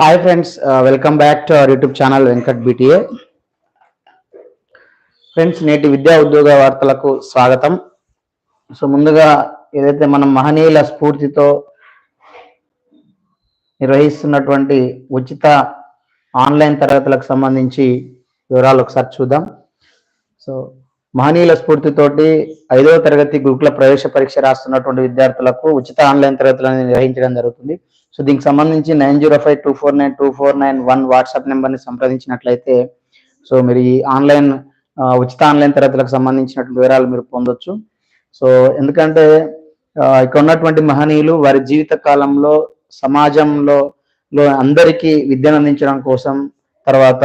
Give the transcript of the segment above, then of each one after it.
Hi friends welcome back to our YouTube channel Venkat BTA friends నేటి విద్యా ఉద్యోగ వార్తలకు స్వాగతం. సో ముందుగా ఏదైతే మనం మహనీయుల స్ఫూర్తితో నిర్వహిస్తున్నటువంటి ఉచిత ఆన్లైన్ తరగతులకు సంబంధించి వివరాలు ఒకసారి చూద్దాం. సో మహనీయుల స్ఫూర్తితోటి ఐదవ తరగతి గురుకుల ప్రవేశ పరీక్ష రాస్తున్నటువంటి విద్యార్థులకు ఉచిత ఆన్లైన్ తరగతులను నిర్వహించడం జరుగుతుంది. సో దీనికి సంబంధించి nine zero five two four nine two four nine one WhatsApp నెంబర్ని సంప్రదించినట్లయితే సో మీరు ఈ ఆన్లైన్ ఉచిత ఆన్లైన్ తరగతులకు సంబంధించినటువంటి వివరాలు మీరు పొందొచ్చు. సో ఎందుకంటే ఇక్కడ ఉన్నటువంటి మహనీయులు వారి జీవిత కాలంలో సమాజంలో లో అందరికీ విద్యను అందించడం కోసం తర్వాత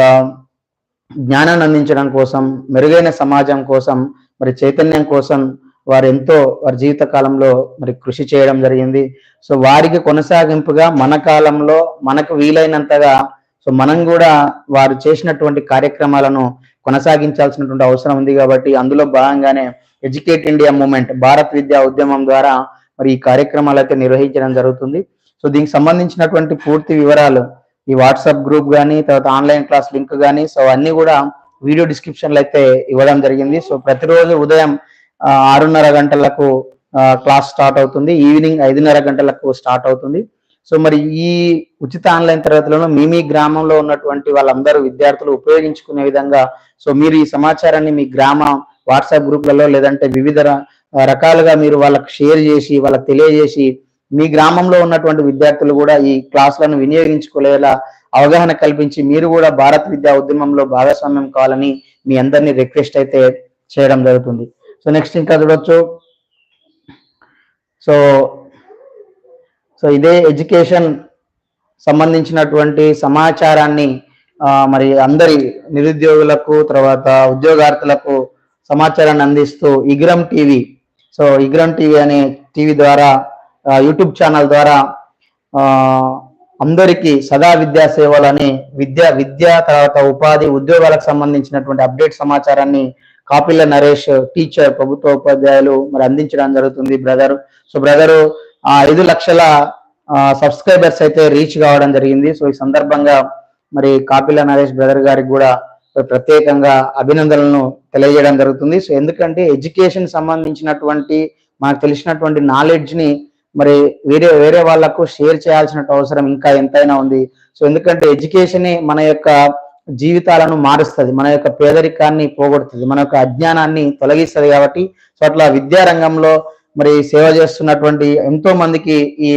జ్ఞానాన్ని అందించడం కోసం మెరుగైన సమాజం కోసం మరి చైతన్యం కోసం వారు ఎంతో వారి జీవిత కాలంలో మరి కృషి చేయడం జరిగింది. సో వారికి కొనసాగింపుగా మన కాలంలో మనకు వీలైనంతగా సో మనం కూడా వారు చేసినటువంటి కార్యక్రమాలను కొనసాగించాల్సినటువంటి అవసరం ఉంది కాబట్టి అందులో భాగంగానే ఎడ్యుకేట్ ఇండియా మూమెంట్ భారత్ విద్యా ఉద్యమం ద్వారా మరి ఈ కార్యక్రమాలు అయితే నిర్వహించడం జరుగుతుంది. సో దీనికి సంబంధించినటువంటి పూర్తి వివరాలు ఈ వాట్సాప్ గ్రూప్ కానీ తర్వాత ఆన్లైన్ క్లాస్ లింక్ కానీ సో అన్ని కూడా వీడియో డిస్క్రిప్షన్లు అయితే ఇవ్వడం జరిగింది. సో ప్రతిరోజు ఉదయం ఆరున్నర గంటలకు క్లాస్ స్టార్ట్ అవుతుంది. ఈవినింగ్ ఐదున్నర గంటలకు స్టార్ట్ అవుతుంది. సో మరి ఈ ఉచిత ఆన్లైన్ తరగతులను మీ మీ గ్రామంలో ఉన్నటువంటి వాళ్ళందరూ విద్యార్థులు ఉపయోగించుకునే విధంగా సో మీరు ఈ సమాచారాన్ని మీ గ్రామ వాట్సాప్ గ్రూప్లలో లేదంటే వివిధ రకాలుగా మీరు వాళ్ళకి షేర్ చేసి వాళ్ళకి తెలియజేసి మీ గ్రామంలో ఉన్నటువంటి విద్యార్థులు కూడా ఈ క్లాసులను వినియోగించుకునేలా అవగాహన కల్పించి మీరు కూడా భారత్ విద్యా ఉద్యమంలో భాగస్వామ్యం కావాలని మీ అందరినీ రిక్వెస్ట్ అయితే చేయడం జరుగుతుంది. సో నెక్స్ట్ ఇంకా చూడొచ్చు. సో సో ఇదే ఎడ్యుకేషన్ సంబంధించినటువంటి సమాచారాన్ని మరి అందరి నిరుద్యోగులకు తర్వాత ఉద్యోగార్థులకు సమాచారాన్ని అందిస్తూ ఇగ్రమ్ టీవీ సో ఇగ్రమ్ టీవీ అనే టీవీ ద్వారా యూట్యూబ్ ఛానల్ ద్వారా అందరికీ సదా విద్యా సేవలు అనే విద్య విద్య తర్వాత ఉపాధి ఉద్యోగాలకు సంబంధించినటువంటి అప్డేట్ సమాచారాన్ని కాపిల్ల నరేష్ టీచర్ ప్రభుత్వ ఉపాధ్యాయులు మరి అందించడం జరుగుతుంది. బ్రదర్ సో బ్రదరు ఆ ఐదు లక్షల సబ్స్క్రైబర్స్ అయితే రీచ్ కావడం జరిగింది. సో ఈ సందర్భంగా మరి కాపిల్ల నరేష్ బ్రదర్ గారికి కూడా ప్రత్యేకంగా అభినందనలను తెలియజేయడం జరుగుతుంది. సో ఎందుకంటే ఎడ్యుకేషన్ సంబంధించినటువంటి మనకు తెలిసినటువంటి నాలెడ్జ్ని మరి వేరే వేరే వాళ్ళకు షేర్ చేయాల్సిన అవసరం ఇంకా ఎంతైనా ఉంది. సో ఎందుకంటే ఎడ్యుకేషన్ మన యొక్క జీవితాలను మారుస్తుంది. మన యొక్క పేదరికాన్ని పోగొడుతుంది. మన యొక్క అజ్ఞానాన్ని తొలగిస్తుంది కాబట్టి. సో అట్లా విద్యారంగంలో మరి సేవ చేస్తున్నటువంటి ఎంతో మందికి ఈ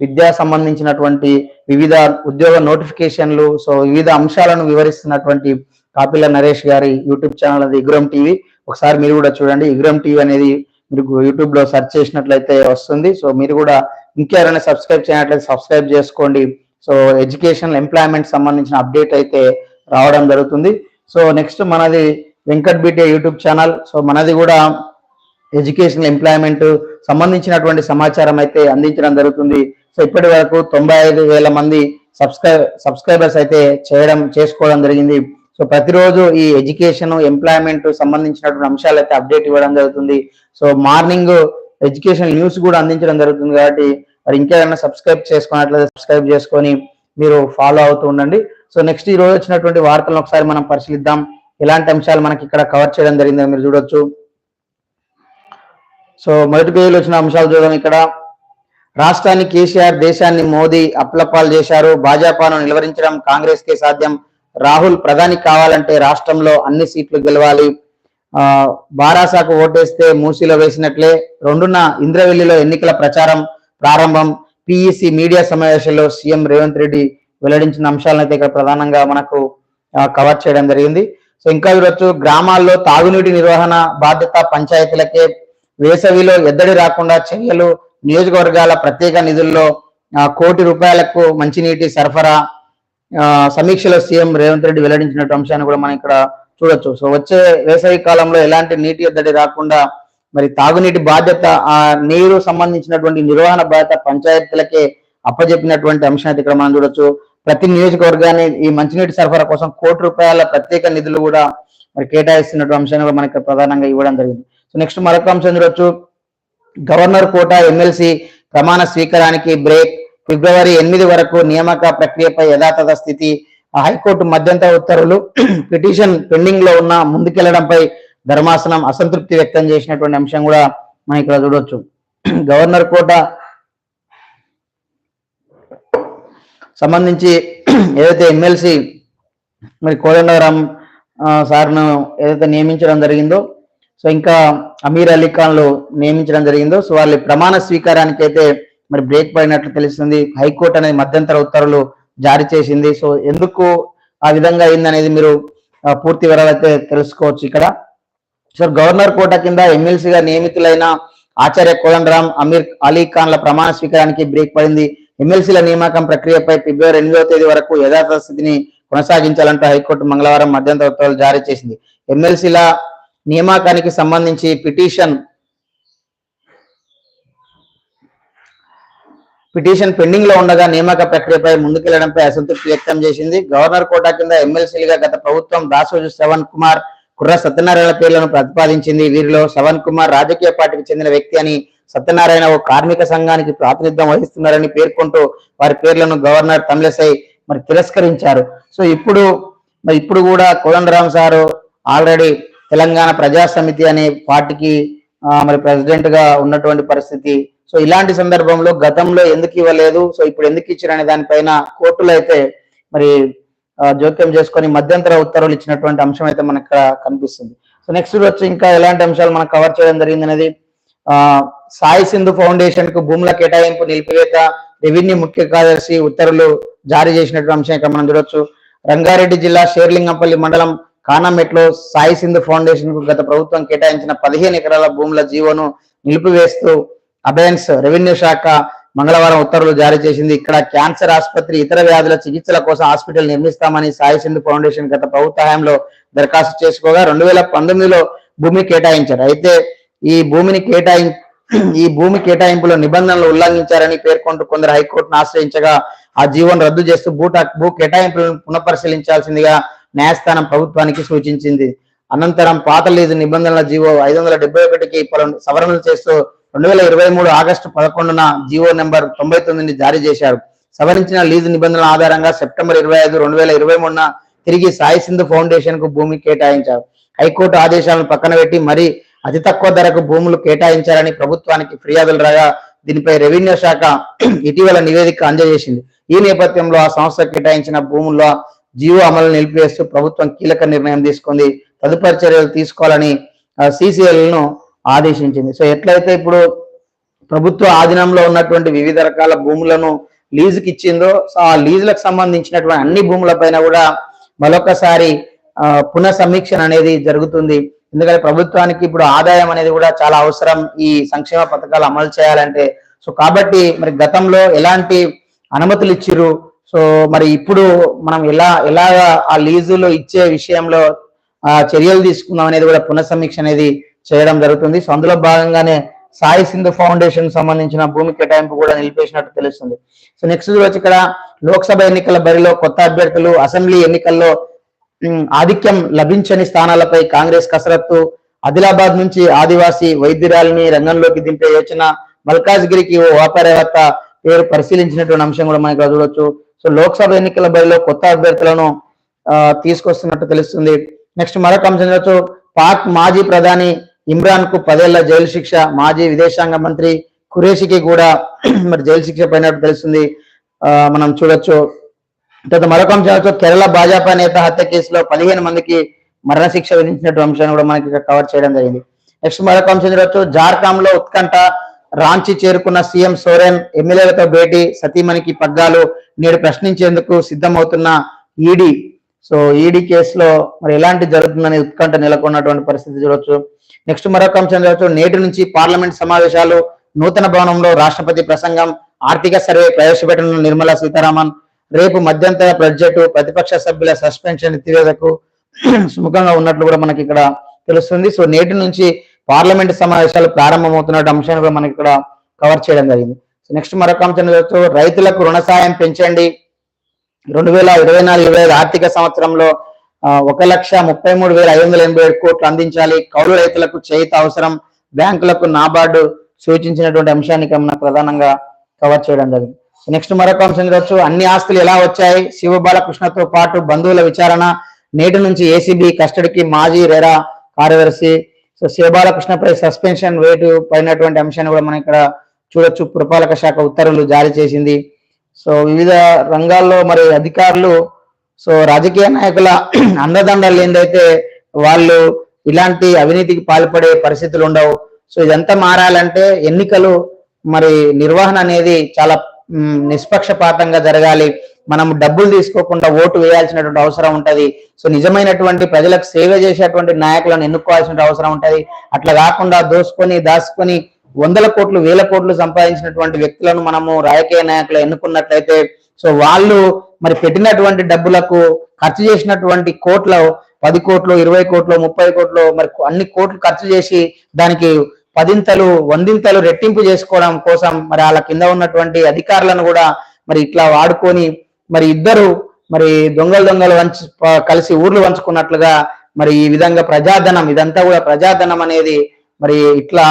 విద్యా సంబంధించినటువంటి వివిధ ఉద్యోగ నోటిఫికేషన్లు సో వివిధ అంశాలను వివరిస్తున్నటువంటి కాపిల నరేష్ గారి యూట్యూబ్ ఛానల్ అది ఇగ్రమ్ టీవీ. ఒకసారి మీరు కూడా చూడండి. ఇగ్రమ్ టీవీ అనేది మీరు యూట్యూబ్లో సెర్చ్ చేసినట్లయితే వస్తుంది. సో మీరు కూడా ఇంకెవరైనా సబ్స్క్రైబ్ చేయనట్లయితే సబ్స్క్రైబ్ చేసుకోండి. సో ఎడ్యుకేషన్ ఎంప్లాయ్మెంట్ సంబంధించిన అప్డేట్ అయితే రావడం జరుగుతుంది. సో నెక్స్ట్ మనది వెంకట్ బీటే యూట్యూబ్ ఛానల్. సో మనది కూడా ఎడ్యుకేషన్ ఎంప్లాయ్మెంట్ సంబంధించినటువంటి సమాచారం అయితే అందించడం జరుగుతుంది. సో ఇప్పటి వరకు తొంభై ఐదు వేల మంది సబ్స్క్రై సబ్స్క్రైబర్స్ అయితే చేయడం చేసుకోవడం జరిగింది. సో ప్రతిరోజు ఈ ఎడ్యుకేషన్ ఎంప్లాయ్మెంట్ సంబంధించినటువంటి అంశాలు అయితే అప్డేట్ ఇవ్వడం జరుగుతుంది. సో మార్నింగ్ ఎడ్యుకేషన్ న్యూస్ కూడా అందించడం జరుగుతుంది కాబట్టి మరి ఇంకేదైనా సబ్స్క్రైబ్ చేసుకున్నట్లయితే సబ్స్క్రైబ్ చేసుకొని మీరు ఫాలో అవుతూ ఉండండి. సో నెక్స్ట్ ఈ రోజు వచ్చినటువంటి వార్తలను ఒకసారి మనం పరిశీలిద్దాం. ఎలాంటి అంశాలు మనకి ఇక్కడ కవర్ చేయడం జరిగిందో మీరు చూడొచ్చు. సో మొదటి పేజీలో వచ్చిన అంశాలు చూద్దాం ఇక్కడ. రాష్ట్రాన్ని కేసీఆర్ దేశాన్ని మోదీ అప్లపాలు చేశారు. భాజపాను నిలువరించడం కాంగ్రెస్ కే సాధ్యం. రాహుల్ ప్రధాని కావాలంటే రాష్ట్రంలో అన్ని సీట్లు గెలవాలి. ఆ బారాసాకు ఓటేస్తే మూసీలో వేసినట్లే. రెండున్న ఇంద్రవెల్లిలో ఎన్నికల ప్రచారం ప్రారంభం. పిఈసి మీడియా సమావేశంలో సీఎం రేవంత్ రెడ్డి వెల్లడించిన అంశాలను అయితే ఇక్కడ ప్రధానంగా మనకు కవర్ చేయడం జరిగింది. సో ఇంకా చూడొచ్చు గ్రామాల్లో తాగునీటి నిర్వహణ బాధ్యత పంచాయతీలకే వేసవిలో ఎద్దడి రాకుండా చర్యలు నియోజకవర్గాల ప్రత్యేక నిధుల్లో కోటి రూపాయలకు మంచినీటి సరఫరా ఆ, సమీక్షలో సీఎం రేవంత్ రెడ్డి వెల్లడించినట్టు అంశాన్ని కూడా మనం ఇక్కడ చూడొచ్చు. సో వచ్చే వేసవి కాలంలో ఎలాంటి నీటి ఎద్దడి రాకుండా మరి తాగునీటి బాధ్యత ఆ నీరు సంబంధించినటువంటి నిర్వహణ బాధ్యత పంచాయతీలకే అప్పజెప్పినటువంటి అంశాన్ని ఇక్కడ మనం చూడొచ్చు. ప్రతి నియోజకవర్గాన్ని ఈ మంచినీటి సరఫరా కోసం కోటి రూపాయల ప్రత్యేక నిధులు కూడా మరి కేటాయిస్తున్నటువంటి అంశాన్ని కూడా మనకి ప్రధానంగా ఇవ్వడం జరిగింది. సో నెక్స్ట్ మరొక అంశం చూడొచ్చు. గవర్నర్ కోట ఎమ్మెల్సీ ప్రమాణ స్వీకారానికి బ్రేక్. ఫిబ్రవరి ఎనిమిది వరకు నియామక ప్రక్రియపై యథాతథ స్థితి. ఆ హైకోర్టు మధ్యంతర ఉత్తర్వులు. పిటిషన్ పెండింగ్లో ఉన్న ముందుకెళ్ళడంపై ధర్మాసనం అసంతృప్తి వ్యక్తం చేసినటువంటి అంశం కూడా మనం ఇక్కడ చూడొచ్చు. గవర్నర్ కోట సంబంధించి ఏదైతే ఎమ్మెల్సీ మరి కోదండరామ్ సార్ను ఏదైతే నియమించడం జరిగిందో సో ఇంకా అమీర్ అలీ ఖాన్లు నియమించడం జరిగిందో సో వాళ్ళ ప్రమాణ స్వీకారానికి అయితే మరి బ్రేక్ పడినట్లు తెలుస్తుంది. హైకోర్టు అనేది మధ్యంతర ఉత్తర్వులు జారీ చేసింది. సో ఎందుకు ఆ విధంగా అయిందనేది మీరు పూర్తి వివరాలు అయితే తెలుసుకోవచ్చు ఇక్కడ. సో గవర్నర్ కోట కింద ఎమ్మెల్సీగా నియమితులైన ఆచార్య కోదండరామ్ అమీర్ అలీ ఖాన్ల ప్రమాణ స్వీకారానికి బ్రేక్ పడింది. ఎమ్మెల్సీల నియామకం ప్రక్రియపై ఫిబ్రవరి ఎనిమిదవ తేదీ వరకు యథాతథ స్థితిని కొనసాగించాలంటూ హైకోర్టు మంగళవారం మధ్యంతర ఉత్తర్వులు జారీ చేసింది. ఎమ్మెల్సీల నియామకానికి సంబంధించి పిటిషన్ పిటిషన్ పెండింగ్లో ఉండగా నియామక ప్రక్రియపై ముందుకెళ్ళడంపై అసంతృప్తి వ్యక్తం చేసింది. గవర్నర్ కోటా కింద ఎమ్మెల్సీలుగా గత ప్రభుత్వం దాసోజు శ్రవణ్ కుమార్ కుర్ర సత్యనారాయణ పేర్లను ప్రతిపాదించింది. వీరిలో శ్రవణ్ కుమార్ రాజకీయ పార్టీకి చెందిన వ్యక్తి అని సత్యనారాయణ ఓ కార్మిక సంఘానికి ప్రాతినిధ్యం వహిస్తున్నారని పేర్కొంటూ వారి పేర్లను గవర్నర్ తమిళసై మరి తిరస్కరించారు. సో ఇప్పుడు మరి ఇప్పుడు కూడా కోదండరామ్ సారు ఆల్రెడీ తెలంగాణ ప్రజా సమితి అనే పార్టీకి మరి ప్రెసిడెంట్గా ఉన్నటువంటి పరిస్థితి. సో ఇలాంటి సందర్భంలో గతంలో ఎందుకు ఇవ్వలేదు? సో ఇప్పుడు ఎందుకు ఇచ్చారనే దానిపైన కోర్టులో అయితే మరి జోక్యం చేసుకొని మధ్యంతర ఉత్తర్వులు ఇచ్చినటువంటి అంశం అయితే మనకు ఇక్కడ కనిపిస్తుంది. సో నెక్స్ట్ వచ్చి ఇంకా ఎలాంటి అంశాలు మనం కవర్ చేయడం జరిగింది అనేది ఆ సాయి సింధు ఫౌండేషన్కు భూముల కేటాయింపు నిలిపివేత రెవెన్యూ ముఖ్య కార్యదర్శి ఉత్తర్వులు జారీ చేసినటువంటి అంశం ఇక్కడ మనం చూడొచ్చు. రంగారెడ్డి జిల్లా షేర్లింగంపల్లి మండలం కానామెట్లో సాయి సింధు ఫౌండేషన్కు గత ప్రభుత్వం కేటాయించిన పదిహేను ఎకరాల భూముల జీవోను నిలిపివేస్తూ అబయన్స్ రెవెన్యూ శాఖ మంగళవారం ఉత్తర్వులు జారీ చేసింది. ఇక్కడ క్యాన్సర్ ఆసుపత్రి ఇతర వ్యాధుల చికిత్సల కోసం హాస్పిటల్ నిర్మిస్తామని సాయి సింధు ఫౌండేషన్ గత ప్రభుత్వ హయాంలో దరఖాస్తు చేసుకోగా రెండు వేల పంతొమ్మిదిలో భూమి కేటాయించారు. అయితే ఈ భూమిని కేటాయి ఈ భూమి కేటాయింపులో నిబంధనలు ఉల్లంఘించారని పేర్కొంటూ కొందరు హైకోర్టును ఆశ్రయించగా ఆ జీవోను రద్దు చేస్తూ భూ భూ కేటాయింపులను పునఃపరిశీలించాల్సిందిగా న్యాయస్థానం ప్రభుత్వానికి సూచించింది. అనంతరం పాత లీజు నిబంధనల జీవో ఐదు వందల డెబ్బై ఒకటికి పలు సవరణలు చేస్తూ రెండు వేల ఇరవై మూడు ఆగస్టు పదకొండున జీవో నెంబర్ తొంభై తొమ్మిదిని జారీ చేశారు. సవరించిన లీజు నిబంధనల ఆధారంగా సెప్టెంబర్ ఇరవై ఐదు రెండు వేల ఇరవై మూడున తిరిగి సాయి సింధు ఫౌండేషన్కు భూమి కేటాయించారు. హైకోర్టు ఆదేశాలను పక్కన పెట్టి మరీ అతి తక్కువ ధరకు భూములు కేటాయించారని ప్రభుత్వానికి ఫిర్యాదులు రాగా దీనిపై రెవెన్యూ శాఖ ఇటీవల నివేదిక అందజేసింది. ఈ నేపథ్యంలో ఆ సంస్థ కేటాయించిన భూముల్లో జీవో అమలు నిలిపివేస్తూ ప్రభుత్వం కీలక నిర్ణయం తీసుకుంది. తదుపరి చర్యలు తీసుకోవాలని సిసిఎల్ను ఆదేశించింది. సో ఎట్లయితే ఇప్పుడు ప్రభుత్వ ఆధీనంలో ఉన్నటువంటి వివిధ రకాల భూములను లీజుకి ఇచ్చిందో సో ఆ లీజులకు సంబంధించినటువంటి అన్ని భూములపైన కూడా మరొకసారి పునః సమీక్షణ అనేది జరుగుతుంది. ఎందుకంటే ప్రభుత్వానికి ఇప్పుడు ఆదాయం అనేది కూడా చాలా అవసరం ఈ సంక్షేమ పథకాలు అమలు చేయాలంటే. సో కాబట్టి మరి గతంలో ఎలాంటి అనుమతులు ఇచ్చిర్రు? సో మరి ఇప్పుడు మనం ఎలా ఎలాగా ఆ లీజులు ఇచ్చే విషయంలో ఆ చర్యలు తీసుకుందాం అనేది కూడా పునఃసమీక్ష అనేది చేయడం జరుగుతుంది. సో అందులో భాగంగానే సాయి సింధు ఫౌండేషన్ సంబంధించిన భూమి కేటాయింపు కూడా నిలిపేసినట్టు తెలుస్తుంది. సో నెక్స్ట్ వచ్చి ఇక్కడ లోక్సభ ఎన్నికల బరిలో కొత్త అభ్యర్థులు అసెంబ్లీ ఎన్నికల్లో ఆధిక్యం లభించని స్థానాలపై కాంగ్రెస్ కసరత్తు ఆదిలాబాద్ నుంచి ఆదివాసీ వైద్యురాలిని రంగంలోకి దింపే యోచన మల్కాజ్గిరికి ఓ వ్యాపారవేత్త పేరు పరిశీలించినటువంటి అంశం కూడా మనం ఇక్కడ చూడొచ్చు. సో లోక్సభ ఎన్నికల బరిలో కొత్త అభ్యర్థులను తీసుకొస్తున్నట్టు తెలుస్తుంది. నెక్స్ట్ మరొక అంశం చూడొచ్చు. పాక్ మాజీ ప్రధాని ఇమ్రాన్కు పదేళ్ళ జైలు శిక్ష మాజీ విదేశాంగ మంత్రి ఖురేషికి కూడా మరి జైలు శిక్ష పైనట్టు తెలుస్తుంది. ఆ, మనం చూడొచ్చు. తర్వాత మరొక అంశం కేరళ భాజపా నేత హత్య కేసులో పదిహేను మందికి మరణశిక్ష విధించినట్టు అంశాన్ని కూడా మనకి ఇక్కడ కవర్ చేయడం జరిగింది. నెక్స్ట్ మరొక అంశం చూడవచ్చు జార్ఖండ్లో ఉత్కంఠ రాంచీ చేరుకున్న సీఎం సోరెన్ ఎమ్మెల్యేలతో భేటీ సతీమణికి పగ్గాలు నేడు ప్రశ్నించేందుకు సిద్ధమవుతున్న ఈడీ. సో ఈడీ కేసులో మరి ఎలాంటి జరుగుతుందని ఉత్కంఠ నెలకొన్నటువంటి పరిస్థితి చూడవచ్చు నెక్స్ట్ మరొక అంశం చూడవచ్చు నేటి నుంచి పార్లమెంట్ సమావేశాలు నూతన భవనంలో రాష్ట్రపతి ప్రసంగం ఆర్థిక సర్వే ప్రవేశపెట్టనున్న నిర్మలా సీతారామన్ రేపు మధ్యంతర బడ్జెట్ ప్రతిపక్ష సభ్యుల సస్పెన్షన్ ఎత్తివేతకు సుముఖంగా ఉన్నట్లు కూడా మనకి ఇక్కడ తెలుస్తుంది. సో నేటి నుంచి పార్లమెంట్ సమావేశాలు ప్రారంభమవుతున్న అంశాన్ని కూడా మనకి ఇక్కడ కవర్ చేయడం జరిగింది. సో నెక్స్ట్ మరొక అంశం రైతులకు రుణ సాయం పెంచండి. రెండు వేల ఇరవై నాలుగు ఇరవై ఐదు ఆర్థిక సంవత్సరంలో ఒక లక్ష ముప్పై మూడు వేల ఐదు వందల ఎనభై ఏడు కోట్లు అందించాలి. కౌలు రైతులకు చేయిత అవసరం. బ్యాంకులకు నాబార్డు సూచించినటువంటి అంశాన్ని మనం ప్రధానంగా కవర్ చేయడం జరిగింది. నెక్స్ట్ మరొక అంశం చూడొచ్చు. అన్ని ఆస్తులు ఎలా వచ్చాయి? శివబాలకృష్ణతో పాటు బంధువుల విచారణ. నేటి నుంచి ఏసీబీ కస్టడీకి మాజీ రెరా కార్యదర్శి. సో శివబాలకృష్ణపై సస్పెన్షన్ వేటు పడినటువంటి అంశాన్ని కూడా మనం ఇక్కడ చూడొచ్చు. పురపాలక శాఖ ఉత్తర్వులు జారీ చేసింది. సో వివిధ రంగాల్లో మరి అధికారులు సో రాజకీయ నాయకుల అండదండలు ఏందైతే వాళ్ళు ఇలాంటి అవినీతికి పాల్పడే పరిస్థితులు ఉండవు. సో ఇదంతా మారాలంటే ఎన్నికలు మరి నిర్వహణ అనేది చాలా నిష్పక్షపాతంగా జరగాలి. మనం డబ్బులు తీసుకోకుండా ఓటు వేయాల్సినటువంటి అవసరం ఉంటది. సో నిజమైనటువంటి ప్రజలకు సేవ చేసేటువంటి నాయకులను ఎన్నుకోవాల్సిన అవసరం ఉంటది. అట్లా కాకుండా దోసుకొని దాచుకొని వందల కోట్లు వేల కోట్లు సంపాదించినటువంటి వ్యక్తులను మనము రాజకీయ నాయకులు ఎన్నుకున్నట్లయితే సో వాళ్ళు మరి పెట్టినటువంటి డబ్బులకు ఖర్చు చేసినటువంటి కోట్ల పది కోట్లు ఇరవై కోట్లు ముప్పై కోట్లు మరి అన్ని కోట్లు ఖర్చు చేసి దానికి పదింతలు వందింతలు రెట్టింపు చేసుకోవడం కోసం మరి వాళ్ళ కింద ఉన్నటువంటి అధికారులను కూడా మరి ఇట్లా వాడుకొని మరి ఇద్దరు మరి దొంగలు దొంగలు వంచి కలిసి ఊర్లు వంచుకున్నట్లుగా మరి ఈ విధంగా ప్రజాధనం ఇదంతా కూడా ప్రజాధనం అనేది మరి ఇట్లా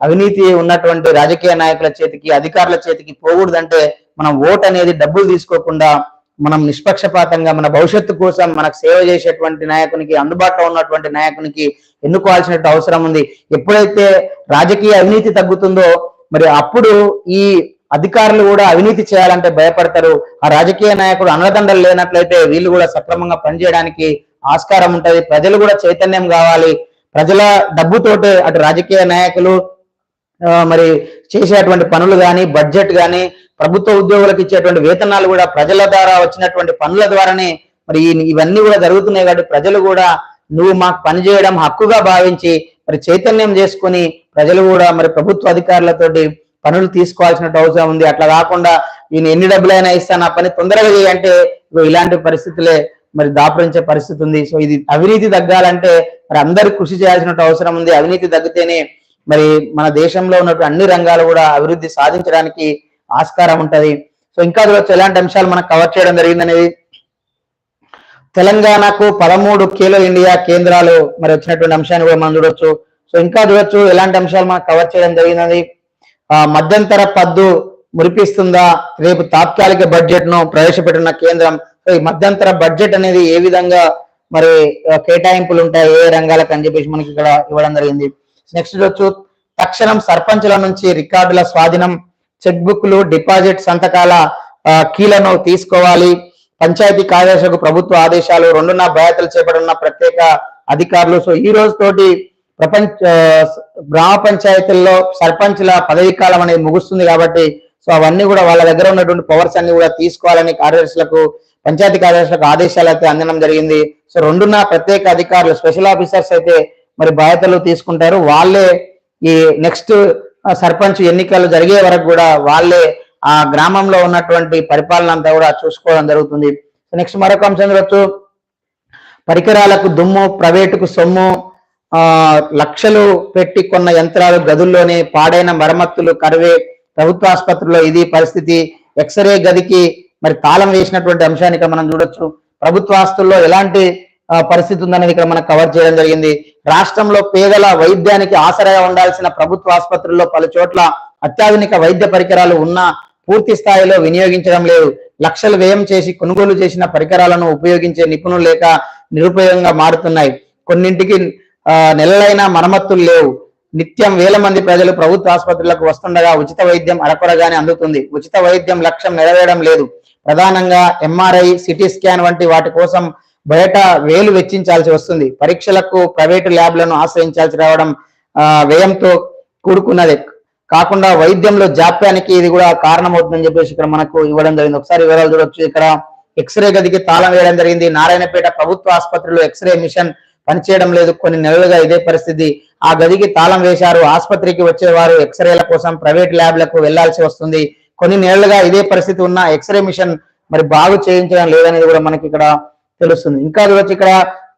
అవినీతి ఉన్నటువంటి రాజకీయ నాయకుల చేతికి అధికారుల చేతికి పోకూడదంటే మనం ఓట్ అనేది డబ్బులు తీసుకోకుండా మనం నిష్పక్షపాతంగా మన భవిష్యత్తు కోసం మనకు సేవ చేసేటువంటి నాయకునికి అందుబాటులో ఉన్నటువంటి నాయకునికి ఎన్నుకోవాల్సిన అవసరం ఉంది. ఎప్పుడైతే రాజకీయ అవినీతి తగ్గుతుందో మరి అప్పుడు ఈ అధికారులు కూడా అవినీతి చేయాలంటే భయపడతారు. ఆ రాజకీయ నాయకుడు అన్నదండలు లేనట్లయితే వీళ్ళు కూడా సక్రమంగా పనిచేయడానికి ఆస్కారం ఉంటది. ప్రజలు కూడా చైతన్యం కావాలి. ప్రజల డబ్బుతోటే అటు రాజకీయ నాయకులు మరి చేసేటువంటి పనులు కానీ బడ్జెట్ కానీ ప్రభుత్వ ఉద్యోగులకు ఇచ్చేటువంటి వేతనాలు కూడా ప్రజల ద్వారా వచ్చినటువంటి పనుల ద్వారానే మరి ఇవన్నీ కూడా జరుగుతున్నాయి కాబట్టి ప్రజలు కూడా నువ్వు మాకు పనిచేయడం హక్కుగా భావించి మరి చైతన్యం చేసుకొని ప్రజలు కూడా మరి ప్రభుత్వ అధికారులతోటి పనులు తీసుకోవాల్సిన అవసరం ఉంది. అట్లా కాకుండా ఈయన ఎన్ని డబ్బులైనా ఇస్తాను ఆ పని తొందరగా చేయంటే ఇలాంటి పరిస్థితులే మరి దాపరించే పరిస్థితి ఉంది. సో ఇది అవినీతి తగ్గాలంటే మరి అందరూ కృషి చేయాల్సిన అవసరం ఉంది. అవినీతి తగ్గితేనే మరి మన దేశంలో ఉన్నటువంటి అన్ని రంగాలు కూడా అభివృద్ధి సాధించడానికి ఆస్కారం ఉంటది. సో ఇంకా చూడొచ్చు ఎలాంటి అంశాలు మనం కవర్ చేయడం జరిగిందనేది తెలంగాణకు పదమూడు కేలో ఇండియా కేంద్రాలు మరి వచ్చినటువంటి అంశాన్ని కూడా మనం చూడొచ్చు. సో ఇంకా చూడొచ్చు ఎలాంటి అంశాలు మనం కవర్ చేయడం జరిగినది ఆ, మధ్యంతర పద్దు మురిపిస్తుందా రేపు తాత్కాలిక బడ్జెట్ను ప్రవేశపెట్టిన కేంద్రం. సో ఈ మధ్యంతర బడ్జెట్ అనేది ఏ విధంగా మరి కేటాయింపులు ఉంటాయి ఏ రంగాలకు అని చెప్పేసి మనకి ఇక్కడ ఇవ్వడం జరిగింది. నెక్స్ట్ చూడొచ్చు తక్షణం సర్పంచుల నుంచి రికార్డుల స్వాధీనం చెక్ బుక్లు డిపాజిట్ సంతకాల కీలను తీసుకోవాలి. పంచాయతీ కార్యదర్శులకు ప్రభుత్వ ఆదేశాలు రెండున్న బాధ్యతలు చేపడున్న ప్రత్యేక అధికారులు. సో ఈ రోజు తోటి ప్రపంచ గ్రామ పంచాయతీల్లో సర్పంచ్ల పదవీ కాలం అనేది ముగుస్తుంది కాబట్టి సో అవన్నీ కూడా వాళ్ళ దగ్గర ఉన్నటువంటి పవర్స్ అన్ని కూడా తీసుకోవాలని కార్యదర్శులకు పంచాయతీ కార్యదర్శులకు ఆదేశాలు అయితే అందడం జరిగింది. సో రెండున్న ప్రత్యేక అధికారులు స్పెషల్ ఆఫీసర్స్ అయితే మరి బాధ్యతలు తీసుకుంటారు. వాళ్ళే ఈ నెక్స్ట్ సర్పంచ్ ఎన్నికలు జరిగే వరకు కూడా వాళ్ళే ఆ గ్రామంలో ఉన్నటువంటి పరిపాలన అంతా కూడా చూసుకోవడం జరుగుతుంది. నెక్స్ట్ మరొక అంశం చూడొచ్చు. పరికరాలకు దుమ్ము ప్రైవేటుకు సొమ్ము ఆ లక్షలు పెట్టి కొన్న యంత్రాలు గదుల్లోనే పాడైన మరమ్మతులు కరువే ప్రభుత్వ ఆసుపత్రిలో ఇది పరిస్థితి ఎక్స్రే గదికి మరి తాళం వేసినటువంటి అంశాన్ని ఇక్కడ మనం చూడొచ్చు. ప్రభుత్వ ఆస్తుల్లో ఎలాంటి పరిస్థితి ఉందనేది ఇక్కడ మనం కవర్ చేయడం జరిగింది. రాష్ట్రంలో పేదల వైద్యానికి ఆసరగా ఉండాల్సిన ప్రభుత్వ ఆసుపత్రుల్లో పలు చోట్ల అత్యాధునిక వైద్య పరికరాలు ఉన్నా పూర్తి స్థాయిలో వినియోగించడం లేదు. లక్షలు వ్యయం చేసి కొనుగోలు చేసిన పరికరాలను ఉపయోగించే నిపుణులు లేక నిరుపయోగంగా మారుతున్నాయి. కొన్నింటికి నెలలైన మరమ్మతులు లేవు. నిత్యం వేల మంది ప్రజలు ప్రభుత్వ ఆసుపత్రులకు వస్తుండగా ఉచిత వైద్యం అరకొరగానే అందుతుంది. ఉచిత వైద్యం లక్ష్యం నెరవేరడం లేదు. ప్రధానంగా ఎంఆర్ఐ సిటీ స్కాన్ వంటి వాటి కోసం బయట వేలు వెచ్చించాల్సి వస్తుంది. పరీక్షలకు ప్రైవేటు ల్యాబ్లను ఆశ్రయించాల్సి రావడం వ్యయంతో కూడుకున్నదే. కాకుండా వైద్యంలో జాప్యానికి ఇది కూడా కారణమవుతుందని చెప్పేసి ఇక్కడ మనకు ఇవ్వడం జరిగింది. ఒకసారి వివరాలు చూడొచ్చు. ఇక్కడ ఎక్స్రే గదికి తాళం వేయడం జరిగింది. నారాయణపేట ప్రభుత్వ ఆసుపత్రిలో ఎక్స్రే మిషన్ పనిచేయడం లేదు. కొన్ని నెలలుగా ఇదే పరిస్థితి. ఆ గదికి తాళం వేశారు. ఆసుపత్రికి వచ్చేవారు ఎక్స్రేల కోసం ప్రైవేట్ ల్యాబ్లకు వెళ్ళాల్సి వస్తుంది. కొన్ని నెలలుగా ఇదే పరిస్థితి ఉన్న ఎక్స్రే మిషన్ మరి బాగు చేయించడం లేదనేది కూడా మనకి ఇక్కడ తెలుస్తుంది. ఇంకా చూడొచ్చు. ఇక్కడ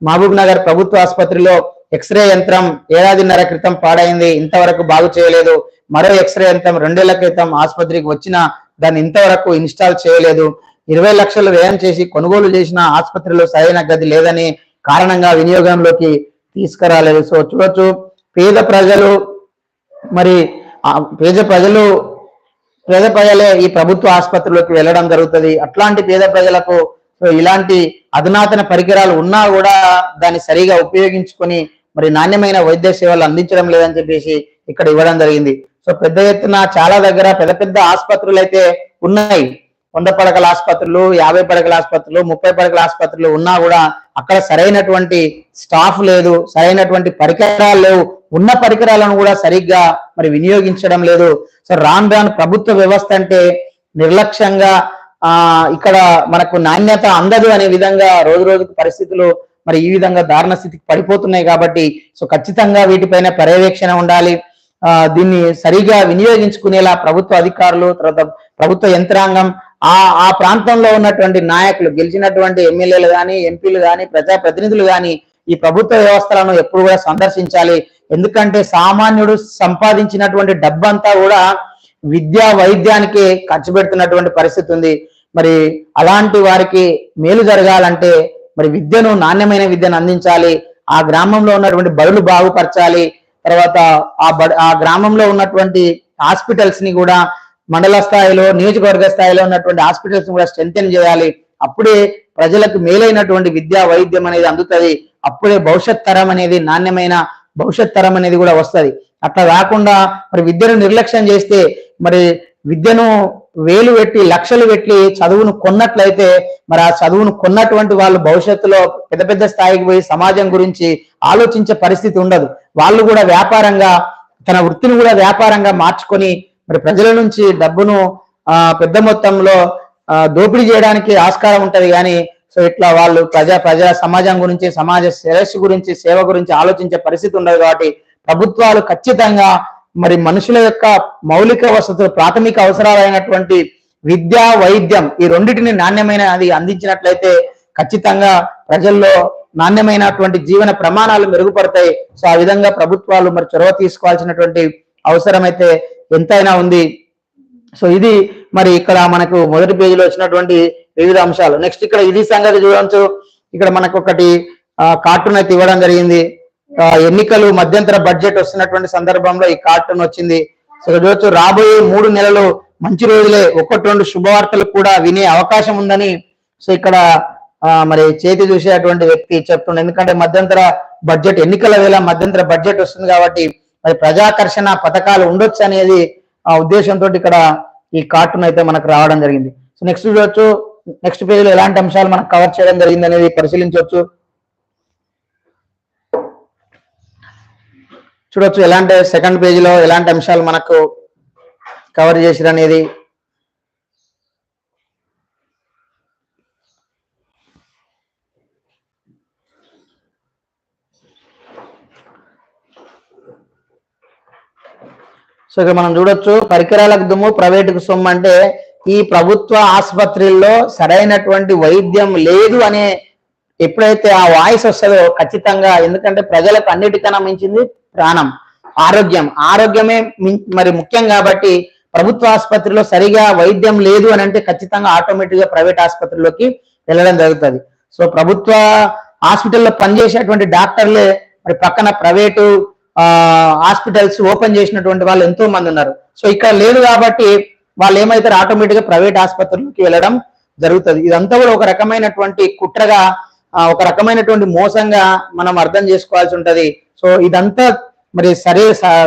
మహబూబ్ నగర్ ప్రభుత్వ ఆసుపత్రిలో ఎక్స్రే యంత్రం ఏడాదిన్నర క్రితం పాడైంది ఇంతవరకు బాగు చేయలేదు. మరో ఎక్స్రే యంత్రం రెండేళ్ళ క్రితం ఆసుపత్రికి వచ్చిన దాన్ని ఇంతవరకు ఇన్స్టాల్ చేయలేదు. ఇరవై లక్షలు వ్యయం చేసి కొనుగోలు చేసిన ఆసుపత్రిలో సరైన గది లేదని కారణంగా వినియోగంలోకి తీసుకురాలేదు. సో చూడొచ్చు. పేద ప్రజలు మరి పేద ప్రజలు పేద ప్రజలే ఈ ప్రభుత్వ ఆసుపత్రిలోకి వెళ్ళడం జరుగుతుంది. అట్లాంటి పేద ప్రజలకు సో ఇలాంటి అధునాతన పరికరాలు ఉన్నా కూడా దాన్ని సరిగా ఉపయోగించుకొని మరి నాణ్యమైన వైద్య సేవలు అందించడం లేదని చెప్పేసి ఇక్కడ ఇవ్వడం జరిగింది. సో పెద్ద ఎత్తున చాలా దగ్గర పెద్ద పెద్ద ఆసుపత్రులు అయితే ఉన్నాయి. వంద పడకల ఆసుపత్రులు యాభై పడకల ఆసుపత్రులు ముప్పై పడకల ఆసుపత్రులు ఉన్నా కూడా అక్కడ సరైనటువంటి స్టాఫ్ లేదు సరైనటువంటి పరికరాలు లేవు. ఉన్న పరికరాలను కూడా సరిగ్గా మరి వినియోగించడం లేదు. సో రాన్ రాన్ ప్రభుత్వ వ్యవస్థ అంటే నిర్లక్ష్యంగా ఆ ఇక్కడ మనకు నాణ్యత అందదు అనే విధంగా రోజు రోజుకు పరిస్థితులు మరి ఈ విధంగా దారుణ స్థితికి పడిపోతున్నాయి కాబట్టి సో ఖచ్చితంగా వీటిపైన పర్యవేక్షణ ఉండాలి. దీన్ని సరిగా వినియోగించుకునేలా ప్రభుత్వ అధికారులు తర్వాత ప్రభుత్వ యంత్రాంగం ఆ ఆ ప్రాంతంలో ఉన్నటువంటి నాయకులు గెలిచినటువంటి ఎమ్మెల్యేలు కానీ ఎంపీలు కానీ ప్రజాప్రతినిధులు కానీ ఈ ప్రభుత్వ వ్యవస్థలను ఎప్పుడు కూడా సందర్శించాలి. ఎందుకంటే సామాన్యుడు సంపాదించినటువంటి డబ్బంతా కూడా విద్యా వైద్యానికి ఖర్చు పెడుతున్నటువంటి పరిస్థితి ఉంది. మరి అలాంటి వారికి మేలు జరగాలంటే మరి విద్యను నాణ్యమైన విద్యను అందించాలి. ఆ గ్రామంలో ఉన్నటువంటి బడులు బాగుపరచాలి. తర్వాత ఆ బడు ఆ గ్రామంలో ఉన్నటువంటి హాస్పిటల్స్ని కూడా మండల స్థాయిలో నియోజకవర్గ స్థాయిలో ఉన్నటువంటి హాస్పిటల్స్ కూడా స్ట్రెంథెన్ చేయాలి. అప్పుడే ప్రజలకు మేలైనటువంటి విద్యా వైద్యం అనేది అందుతుంది. అప్పుడే భవిష్యత్ తరం అనేది నాణ్యమైన భవిష్యత్ తరం అనేది కూడా వస్తుంది. అట్లా కాకుండా మరి విద్యను నిర్లక్ష్యం చేస్తే మరి విద్యను వేలు పెట్టి లక్షలు పెట్టి చదువును కొన్నట్లయితే మరి ఆ చదువును కొన్నటువంటి వాళ్ళు భవిష్యత్తులో పెద్ద పెద్ద స్థాయికి పోయి సమాజం గురించి ఆలోచించే పరిస్థితి ఉండదు. వాళ్ళు కూడా వ్యాపారంగా తన వృత్తిని కూడా వ్యాపారంగా మార్చుకొని మరి ప్రజల నుంచి డబ్బును ఆ పెద్ద మొత్తంలో ఆ, దోపిడీ చేయడానికి ఆస్కారం ఉంటది కానీ సో ఇట్లా వాళ్ళు ప్రజా ప్రజా సమాజం గురించి సమాజ శ్రేయస్సు గురించి సేవ గురించి ఆలోచించే పరిస్థితి ఉండదు కాబట్టి ప్రభుత్వాలు ఖచ్చితంగా మరి మనుషుల యొక్క మౌలిక వసతులు ప్రాథమిక అవసరాలైనటువంటి విద్య వైద్యం ఈ రెండింటిని నాణ్యమైన అది అందించినట్లయితే ఖచ్చితంగా ప్రజల్లో నాణ్యమైనటువంటి జీవన ప్రమాణాలు మెరుగుపడతాయి. సో ఆ విధంగా ప్రభుత్వాలు మరి చొరవ తీసుకోవాల్సినటువంటి అవసరం అయితే ఎంతైనా ఉంది. సో ఇది మరి ఇక్కడ మనకు మొదటి పేజీలో వచ్చినటువంటి వివిధ అంశాలు. నెక్స్ట్ ఇక్కడ ఇది సంగతి చూడవచ్చు ఇక్కడ మనకు ఒకటి కార్టూన్ అయితే ఇవ్వడం జరిగింది. ఎన్నికలు మధ్యంతర బడ్జెట్ వస్తున్నటువంటి సందర్భంలో ఈ కార్టూన్ వచ్చింది. సో చూడొచ్చు రాబోయే మూడు నెలలు మంచి రోజులే. ఒకటి రెండు శుభవార్తలు కూడా వినే అవకాశం ఉందని సో ఇక్కడ మరి చేతి చూసేటువంటి వ్యక్తి చెప్తుండే. ఎందుకంటే మధ్యంతర బడ్జెట్ ఎన్నికల వేళ మధ్యంతర బడ్జెట్ వస్తుంది కాబట్టి మరి ప్రజాకర్షణ పథకాలు ఉండొచ్చు అనేది ఆ ఉద్దేశంతో ఇక్కడ ఈ కార్టూన్ అయితే మనకు రావడం జరిగింది. సో నెక్స్ట్ చూడొచ్చు. నెక్స్ట్ పేజ్లో ఎలాంటి అంశాలు మనకు కవర్ చేయడం జరిగింది అనేది పరిశీలించవచ్చు చూడొచ్చు ఎలాంటి సెకండ్ పేజీలో ఎలాంటి అంశాలు మనకు కవర్ చేసిరు అనేది సో ఇక్కడ మనం చూడొచ్చు పరికరాలకు దుమ్ము ప్రైవేటుకు సొమ్ము అంటే ఈ ప్రభుత్వ ఆసుపత్రుల్లో సరైనటువంటి వైద్యం లేదు అనే ఎప్పుడైతే ఆ వాయిస్ వస్తుందో ఖచ్చితంగా ఎందుకంటే ప్రజలకు అన్నిటికన్నా మించింది ప్రాణం ఆరోగ్యం. ఆరోగ్యమే మరి ముఖ్యం కాబట్టి ప్రభుత్వ ఆసుపత్రిలో సరిగా వైద్యం లేదు అని అంటే ఖచ్చితంగా ఆటోమేటిక్గా ప్రైవేట్ ఆసుపత్రిలోకి వెళ్ళడం జరుగుతుంది. సో ప్రభుత్వ హాస్పిటల్లో పనిచేసేటువంటి డాక్టర్లే మరి పక్కన ప్రైవేటు హాస్పిటల్స్ ఓపెన్ చేసినటువంటి వాళ్ళు ఎంతో మంది ఉన్నారు. సో ఇక్కడ లేదు కాబట్టి వాళ్ళు ఏమైతారు ఆటోమేటిక్గా ప్రైవేట్ ఆసుపత్రులకి వెళ్ళడం జరుగుతుంది. ఇదంతా కూడా ఒక రకమైనటువంటి కుట్రగా ఒక రకమైనటువంటి మోసంగా మనం అర్థం చేసుకోవాల్సి ఉంటది. సో ఇదంతా మరి సరే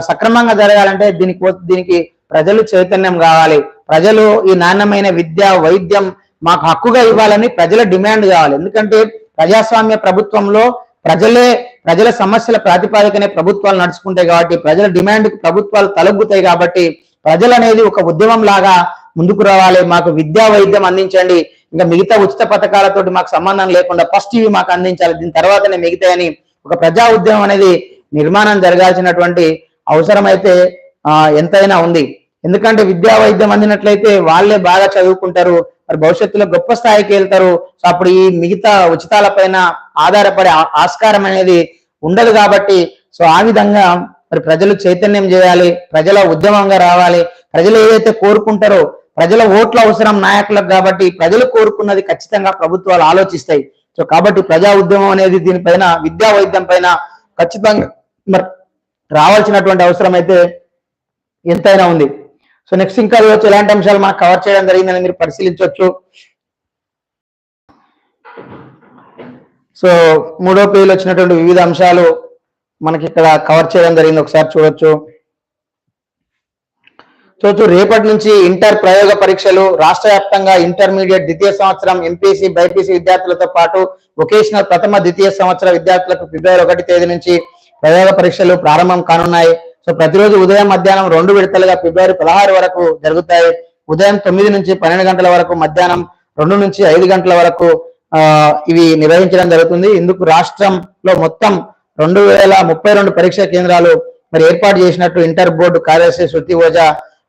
సక్రమంగా జరగాలంటే దీనికి దీనికి ప్రజలు చైతన్యం కావాలి. ప్రజలు ఈ నాణ్యమైన విద్య వైద్యం మాకు హక్కుగా ఇవ్వాలని ప్రజల డిమాండ్ కావాలి. ఎందుకంటే ప్రజాస్వామ్య ప్రభుత్వంలో ప్రజలే ప్రజల సమస్యల ప్రాతిపాదికనే ప్రభుత్వాలు నడుచుకుంటాయి కాబట్టి ప్రజల డిమాండ్ ప్రభుత్వాలు తలగుతాయి కాబట్టి ప్రజలు అనేది ఒక ఉద్యమం లాగా ముందుకు రావాలి. మాకు విద్యా వైద్యం అందించండి. ఇంకా మిగతా ఉచిత పథకాలతోటి మాకు సంబంధం లేకుండా ఫస్ట్ ఇవి మాకు అందించాలి. దీని తర్వాతనే మిగతాయని ఒక ప్రజా ఉద్యమం అనేది నిర్మాణం జరగాల్సినటువంటి అవసరం అయితే ఎంతైనా ఉంది. ఎందుకంటే విద్యా వైద్యం అందినట్లయితే వాళ్ళే బాగా చదువుకుంటారు మరి భవిష్యత్తులో గొప్ప స్థాయికి వెళ్తారు. సో అప్పుడు ఈ మిగతా ఉచితాల పైన ఆధారపడే ఆస్కారం అనేది ఉండదు కాబట్టి సో ఆ విధంగా మరి ప్రజలు చైతన్యం చేయాలి ప్రజల ఉద్యమంగా రావాలి. ప్రజలు ఏదైతే కోరుకుంటారో ప్రజల ఓట్ల అవసరం నాయకులకు కాబట్టి ప్రజలు కోరుకున్నది ఖచ్చితంగా ప్రభుత్వాలు ఆలోచిస్తాయి. సో కాబట్టి ప్రజా ఉద్యమం అనేది దీనిపైన విద్యా వైద్యం పైన ఖచ్చితంగా మరి రావాల్సినటువంటి అవసరం అయితే ఎంతైనా ఉంది. సో నెక్స్ట్ ఇంకా వచ్చి ఎలాంటి అంశాలు మనకు కవర్ చేయడం జరిగిందని మీరు పరిశీలించవచ్చు. సో మూడో పేజీలో వచ్చినటువంటి వివిధ అంశాలు మనకి ఇక్కడ కవర్ చేయడం జరిగింది. ఒకసారి చూడొచ్చు. చూస్తూ రేపటి నుంచి ఇంటర్ ప్రయోగ పరీక్షలు రాష్ట్ర వ్యాప్తంగా ఇంటర్మీడియట్ ద్వితీయ సంవత్సరం ఎంపీసీ బైపీసీ విద్యార్థులతో పాటు వొకేషనల్ ప్రథమ ద్వితీయ సంవత్సర విద్యార్థులకు ఫిబ్రవరి ఒకటి తేదీ నుంచి ప్రయోగ పరీక్షలు ప్రారంభం కానున్నాయి. సో ప్రతిరోజు ఉదయం మధ్యాహ్నం రెండు విడతలుగా ఫిబ్రవరి పదహారు వరకు జరుగుతాయి. ఉదయం తొమ్మిది నుంచి పన్నెండు గంటల వరకు మధ్యాహ్నం రెండు నుంచి ఐదు గంటల వరకు ఇవి నిర్వహించడం జరుగుతుంది. ఇందుకు రాష్ట్రంలో మొత్తం రెండు వేల ముప్పై రెండు పరీక్షా కేంద్రాలు మరి ఏర్పాటు చేసినట్టు ఇంటర్ బోర్డు కార్యదర్శి శృతి ఓజా